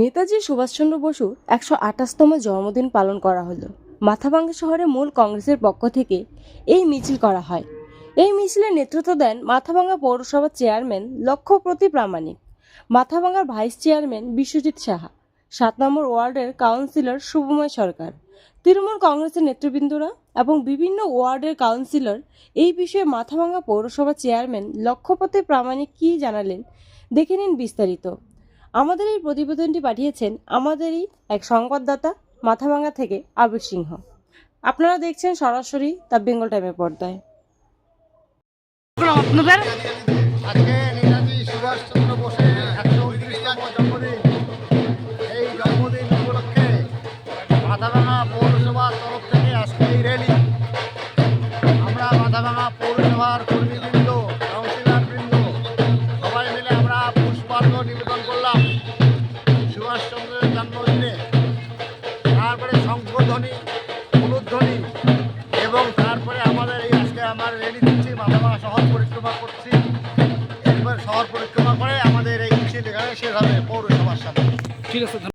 নেতাজি সুভাষচন্দ্র বসুর একশো আঠাশতম জন্মদিন পালন করা হলো। মাথাভাঙ্গা শহরে মূল কংগ্রেসের পক্ষ থেকে এই মিছিল করা হয়। এই মিছিলের নেতৃত্ব দেন মাথাভাঙ্গা পৌরসভার চেয়ারম্যান লক্ষ্যপ্রতি প্রামাণিক। মাথাভাঙ্গার ভাইস চেয়ারম্যান বিশ্বজিৎ সাহা। সাত নম্বর ওয়ার্ডের কাউন্সিলর শুভময় সরকার। তৃণমূল কংগ্রেসের নেতৃবৃন্দরা এবং বিভিন্ন ওয়ার্ডের কাউন্সিলর এই বিষয়ে মাথাভাঙ্গা পৌরসভা চেয়ারম্যান লক্ষ্যপতি প্রামাণিক কী জানালেন, দেখে নিন বিস্তারিত। আমাদের এই প্রতিবেদনটি পাঠিয়েছেন আমাদেরই এক সংবাদদাতা মাথাভাঙ্গা থেকে আবির সিংহ। আপনারা দেখছেন সরাসরি দ্য বেঙ্গল টাইমের পর্দায়। আপনাদের? আজকে নেতাজি সুভাষচন্দ্র বোসের একশো উনত্রিশতম জন্মদিন। এই জন্মদিন উপলক্ষে মাথাভাঙা পৌরসভার তরফ থেকে আজকে এই র্যালি। আমরা মাথাভাঙা পৌরসভার কর্মীবৃন্দ শঙ্খধ্বনি হলুধ্বনি এবং তারপরে আমাদের এই আজকে আমার রেলি দিচ্ছি মা শহর পরিক্রমা করছি। এরপর শহর পরিক্রমা করে আমাদের এই মিছিল এখানে শেষ হবে পৌরসভার সাথে ঠিক আছে